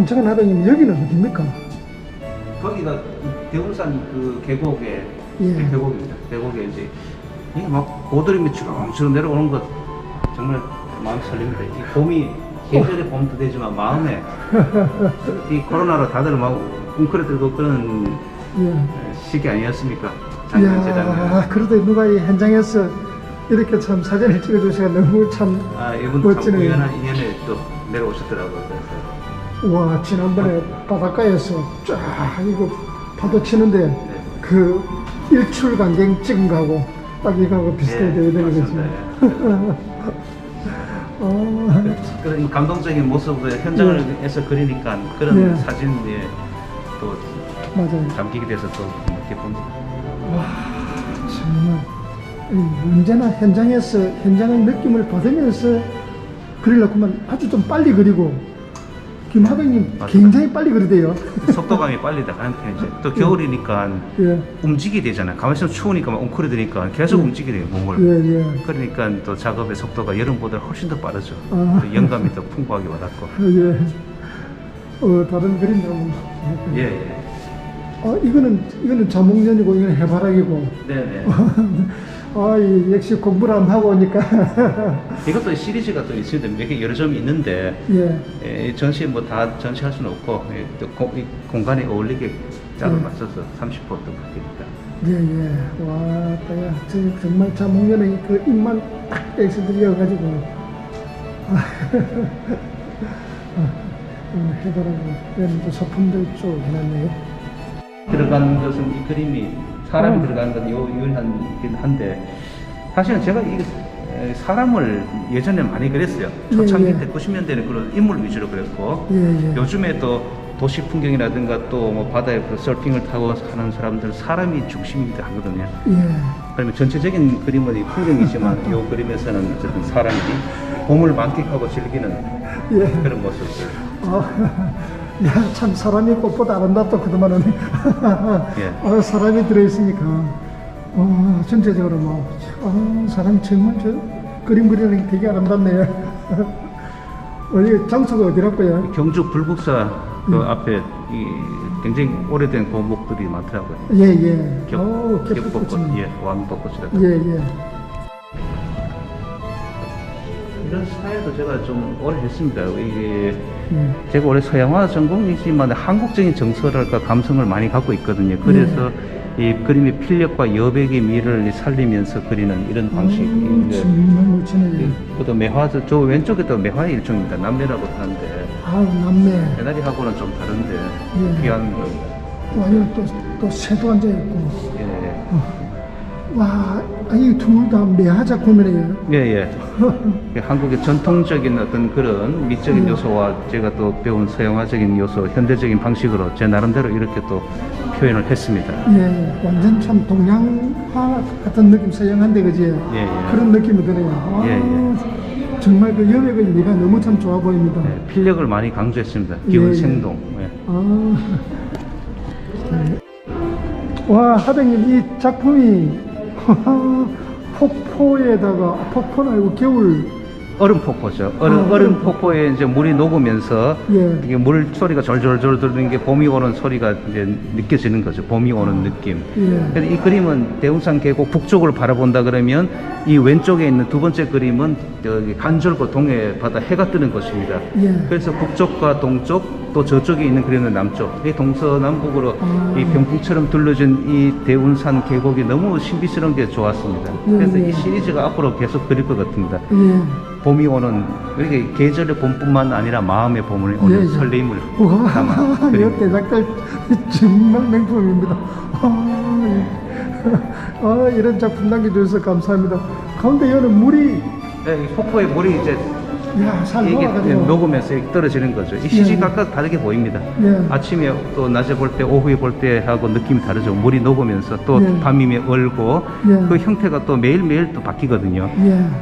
김창현 하병님 여기는 어디입니까? 거기가 대운산 그 계곡에 예. 계곡입니다. 계곡에 이제 이게 막 고드름이 주렁주렁 내려오는 것 정말 마음 설립니다. 이 봄이 계절의 봄도 되지만 마음에 이 코로나로 다들 막 웅크려들고 그런 예. 시기 아니었습니까? 작년 재작년. 이야, 그래도 누가 이 현장에서 이렇게 참 사진을 찍어주시가 너무 참, 아 이분 멋지네요. 우연한 인연에 또 내려오셨더라고요. 그래서 와, 지난번에 바닷가에서 쫙 이거 파도 치는데 네. 그 일출 광경 찍은 거하고 딱 이거하고 비슷하게 돼야 되는 거지. 아, 그런 감동적인 모습을 현장에서 그리니까 그런 예. 사진에 또 맞아요. 담기게 돼서 또 기쁩니다. 와, 정말 이 언제나 현장에서 현장의 느낌을 받으면서 그리려고만 아주 좀 빨리 그리고 김하백님. 굉장히 빨리 그리대요. 속도감이 빨리 나가는 편이죠. 또 겨울이니까 예, 움직이게 되잖아요. 가만히 있으면 추우니까 막 웅크려드니까 계속 예. 움직이게 돼요, 몸을. 예, 예. 그러니까 또 작업의 속도가 여름보다 훨씬 더 빠르죠. 아. 또 영감이 더 풍부하게 와닿고. 예. 어, 다른 그림 나무. 예, 예. 어, 이거는, 이거는 자목련이고, 이거는 해바라기고. 네네. 아, 이, 역시 공부를 안 하고 오니까. 이것도 시리즈가 또 있습니다. 몇개 여러 점이 있는데, 예. 예, 전시에 뭐다 전시할 수는 없고, 예, 또 공, 이 공간에 어울리게 짝을 예. 맞춰서 30호 또 바뀝니다. 예, 예. 와, 따야. 저 정말 자목련의 그 입만 딱 들려가지고. 아, 음, 해바라기. 이런 또 소품들 쭉 해놨네. 들어간 것은 이 그림이 사람이 어. 들어가는 건 요 유일하긴 한데 사실은 제가 이 에, 사람을 예전에 많이 그랬어요. 초창기 예, 예. 때 90년대는 그런 인물 위주로 그랬고 예, 예. 요즘에 또 도시 풍경이라든가 또 뭐 바다에 그 서핑을 타고 사는 사람들 사람이 중심이 하거든요. 예. 그러면 전체적인 그림은 이 풍경이지만 요 그림에서는 어쨌든 사람이 봄을 만끽하고 즐기는 예. 그런 모습을 아, 야, 참 사람이 꽃보다 아름답다 그동안은 예. 아, 사람이 들어있으니까 어, 전체적으로 뭐 아, 사람이 정말 저 그림 그리는 게 되게 아름답네요 어디 장소가 어디라고요? 경주 불국사 그 음. 앞에 이 굉장히 오래된 고목들이 많더라고요. 예예 겹, 오, 겹벚꽃, 개벚꽃이 예, 왕벚꽃이라고. 예예 이런 스타일도 제가 좀 오래 했습니다. 이게 예. 제가 원래 서양화 전공이지만 한국적인 정서랄까 감성을 많이 갖고 있거든요. 그래서 이 그림의 필력과 여백의 미를 살리면서 그리는 이런 아, 방식인데 정말 멋지네요 그것도 매화도 저 왼쪽에 또 매화의 일종입니다. 남매라고 하는데 아 남매 배나리하고는 좀 다른데 예. 귀한 거. 와 여기 또, 또 새도 앉아 있고 예, 와 이 둘 다 매화 작품이네요 예, 예. 예. 한국의 전통적인 어떤 그런 미적인 음. 요소와 제가 또 배운 서양화적인 요소, 현대적인 방식으로 제 나름대로 이렇게 또 표현을 했습니다. 예, 완전 참 동양화 같은 느낌, 서양한데 그지? 예, 예. 그런 느낌이 드네요. 아, 예, 정말 그 여백의 미가 너무 참 좋아 보입니다. 예, 필력을 많이 강조했습니다. 기운 예, 예. 생동. 예. 아, 네. 와, 하백님 이 작품이 폭포에다가 폭포는 아니고 겨울 얼음 폭포죠. 얼음, 아, 얼음 폭포에 이제 물이 녹으면서 예. 이게 물 소리가 졸졸졸 들리는 게 봄이 오는 소리가 이제 느껴지는 거죠. 봄이 오는 느낌. 예. 근데 이 그림은 대운산 계곡 북쪽을 바라본다 그러면 이 왼쪽에 있는 두 번째 그림은 여기 간절고 동해 바다 해가 뜨는 곳입니다. 예. 그래서 북쪽과 동쪽 또 저쪽에 있는 그림은 남쪽 이 동서남북으로 아. 이 병풍처럼 둘러진 이 대운산 계곡이 너무 신비스러운 게 좋았습니다. 예, 그래서 예. 이 시리즈가 앞으로 계속 그릴 것 같습니다. 예. 봄이 오는 이렇게 계절의 봄뿐만 아니라 마음의 봄을 오는 예, 예. 설렘을 와, 담아 이 그립니다. 대작들 정말 명품입니다. 아, 이- 아, 이런 작품 남겨주셔서 감사합니다. 가운데 여는 물이 네, 이 폭포의 물이 이제 야, 잘 이게 녹아가지고 녹으면서 이렇게 떨어지는 거죠. 이 시시각각 다르게 보입니다. 예. 아침에 또 낮에 볼 때, 오후에 볼 때 하고 느낌이 다르죠. 물이 녹으면서 또 예. 밤이면 얼고 예. 그 형태가 또 매일매일 또 바뀌거든요.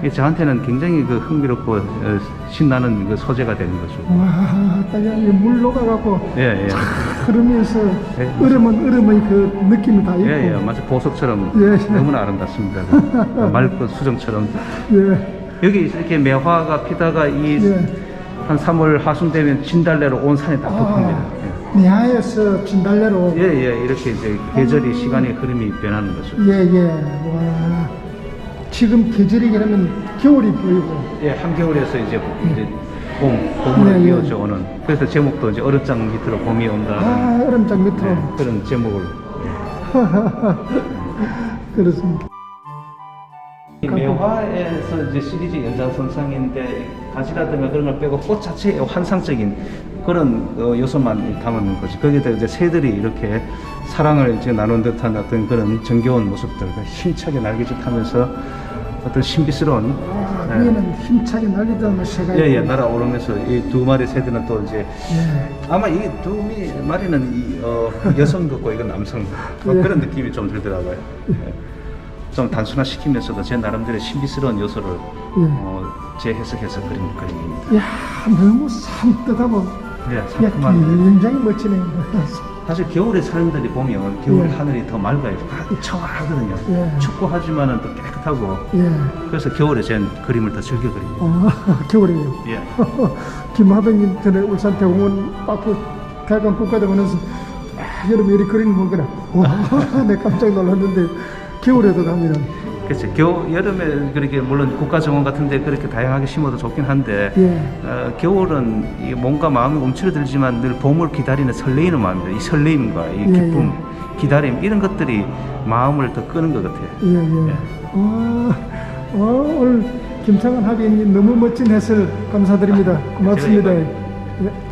예. 저한테는 굉장히 그 흥미롭고 어, 신나는 그 소재가 되는 거죠. 와, 딱물 녹아갖고 예, 예. 흐르면서 예. 으르면 으르면 그 느낌이 다 있고. 예, 예. 마치 보석처럼 예. 너무나 아름답습니다. 그 맑고 수정처럼. 예. 여기 이렇게 매화가 피다가 이 예. 한 3월 하순 되면 진달래로 온 산이 다 덮습니다. 아, 내하에서 진달래로 예, 예, 이렇게 이제 계절이 시간의 흐름이 변하는 거죠. 예예 와 지금 계절이 그러면 겨울이 보이고 예, 한겨울에서 이제 이제 봄, 봄으로 네, 예. 이어져 오는. 그래서 제목도 이제 얼음장 밑으로 봄이 온다는 아 얼음장 밑으로 네, 그런 제목을. 그렇습니다. 이 매화에서 이제 시리즈 연장선상인데 가지라든가 그런 걸 빼고 꽃 자체의 환상적인 그런 어, 요소만 담은 거죠. 거기다 이제 새들이 이렇게 사랑을 이제 나눈 듯한 어떤 그런 정겨운 모습들, 그 힘차게 날개짓 하면서 어떤 신비스러운 아, 네. 위에는 힘차게 날리던 새가 예, 예, 있고. 날아오르면서 이 두 마리 새들은 또 이제 예. 아마 이 두 마리는 이, 어, 여성 같고 이건 남성 뭐 예. 그런 느낌이 좀 들더라고요. 예. 좀 단순화시키면서도 제 나름대로 신비스러운 요소를 예. 어, 재해석해서 그린 그림입니다. 야 너무 산뜻하고 예, 야 상큼한. 굉장히 멋지네요. 사실 겨울에 사람들이 보면 겨울 예. 하늘이 더 맑아요. 아, 청하거든요. 예. 춥고 하지만은 또 깨끗하고 예. 그래서 겨울에 제 그림을 더 즐겨 그립니다. 어, 겨울이에요. 예. 김하백님 전에 울산 대공원 파크 대관 국가대원에서 아, 여름에 이리 그림 보거나 와, 내 깜짝 놀랐는데 겨울에도 가면은 그렇죠. 겨 여름에 그렇게 물론 국가 정원 같은데 그렇게 다양하게 심어도 좋긴 한데 예. 어, 겨울은 이 뭔가 마음이 움츠러들지만 늘 봄을 기다리는 설레이는 마음입니다. 이 설레임과 이 예, 기쁨, 기다림 이런 것들이 마음을 더 끄는 것 같아요. 예, 예. 어, 어, 오늘 김창환 합의님 너무 멋진 해설 감사드립니다. 고맙습니다. 제가 예.